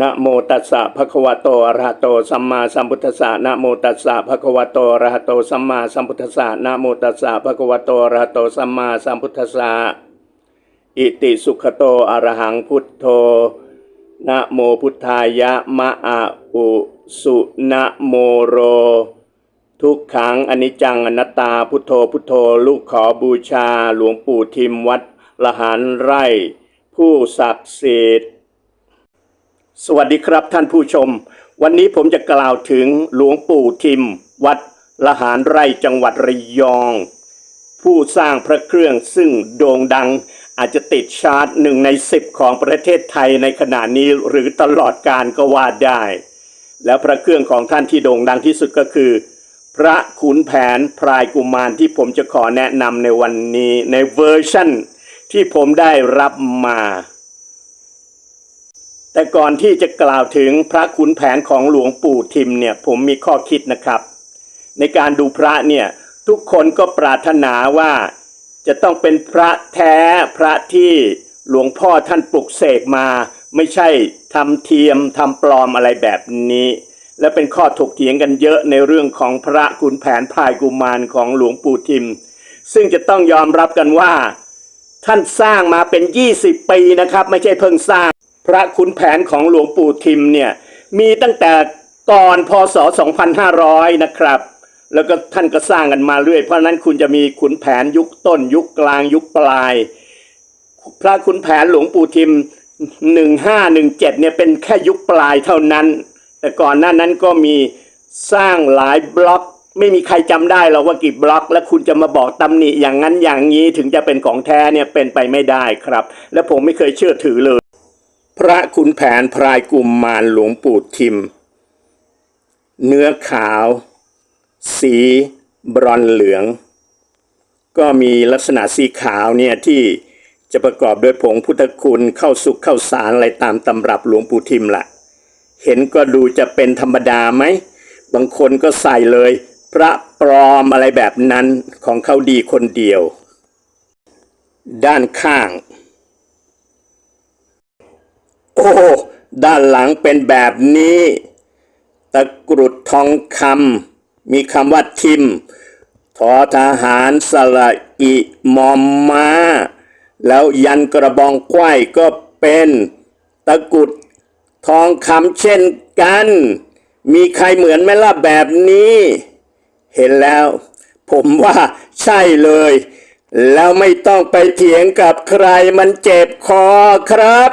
นะโมตัสสะภะคะวะโตอะระหะโตสัมมาสัมพุทธัสสะนะโมตัสสะภะคะวะโตอะระหะโตสัมมาสัมพุทธัสสะนะโมตัสสะภะคะวะโตอะระหะโตสัมมาสัมพุทธัสสะอิติสุขโตอะระหังพุทโธนะโมพุทธายะมะอะอุสุนะโมโร ทุกขังอนิจจังอนัตตาพุทโธพุทโธลูกขอบูชาหลวงปู่ทิมวัดละหารไร่ ผู้ศักดิ์สิทธิ์ สวัสดีครับท่านผู้ชม วันนี้ผมจะกล่าวถึงหลวงปู่ทิม วัดละหารไร่จังหวัดระยอง ผู้สร้างพระเครื่องซึ่งโด่งดังอาจจะติดชาร์ตหนึ่งในสิบของประเทศไทยในขณะนี้หรือตลอดการก็ว่าได้ แล้วพระเครื่องของท่านที่โด่งดังที่สุดก็คือ พระขุนแผนพรายกุมารที่ผมจะขอแนะนำในวันนี้ในเวอร์ชั่นที่ผมได้รับมา แต่ก่อนที่จะกล่าวถึงพระขุนแผนของหลวงปู่ทิมเนี่ยผมมีข้อคิดนะครับ ในการดูพระเนี่ยทุกคนก็ปรารถนาว่าจะต้องเป็นพระแท้พระที่หลวงพ่อท่านปลุกเสกมา ไม่ใช่ทำเทียมทำปลอมอะไรแบบนี้ และเป็นข้อถกเถียงกันเยอะในเรื่องของพระขุนแผนพายกุมารของหลวงปู่ทิม ซึ่งจะต้องยอมรับกันว่า ท่านสร้างมาเป็น 20 ปีนะครับ ไม่ใช่เพิ่งสร้าง พระขุนแผนของหลวงปู่ทิมเนี่ยมีตั้งแต่ก่อนพศ 2500 นะครับ แล้วก็ท่านก็สร้างกันมาเรื่อย เพราะนั้นคุณจะมีขุนแผนยุคต้น ยุคกลางยุคปลาย พระขุนแผนหลวงปู่ทิม 1517 เนี่ยเป็นแค่ยุคปลายเท่านั้น แต่ก่อนหน้านั้นก็มีสร้างหลายบล็อก ไม่มีใครจำได้หรอกว่ากี่บล็อก แล้วคุณจะมาบอกตำหนิอย่างนั้นอย่างนี้ถึงจะเป็นของแท้เนี่ยเป็นไปไม่ได้ครับ และผมไม่เคยเชื่อถือเลย ขุนแผนพรายกุมมารหลวงปู่ทิม เนื้อขาว สีบรอนเหลือง ก็มีลักษณะสีขาวเนี่ยที่จะประกอบด้วยผงพุทธคุณเข้าสุกเข้าสารอะไรตามตำรับหลวงปู่ทิมละเห็นก็ดูจะเป็นธรรมดาไหม บางคนก็ใส่เลย พระปลอมอะไรแบบนั้นของเขาดีคนเดียว ด้านข้าง ด้านหลังเป็นแบบนี้ ตะกรุดทองคำมีคำว่าทิมทอทหารสระอิมอมมาแล้วยันกระบองไข้ก็เป็นตะกรุดทองคำเช่นกัน มีใครเหมือนไหมล่ะแบบนี้ เห็นแล้ว ผมว่าใช่เลย แล้วไม่ต้องไปเถียงกับใครมันเจ็บคอครับ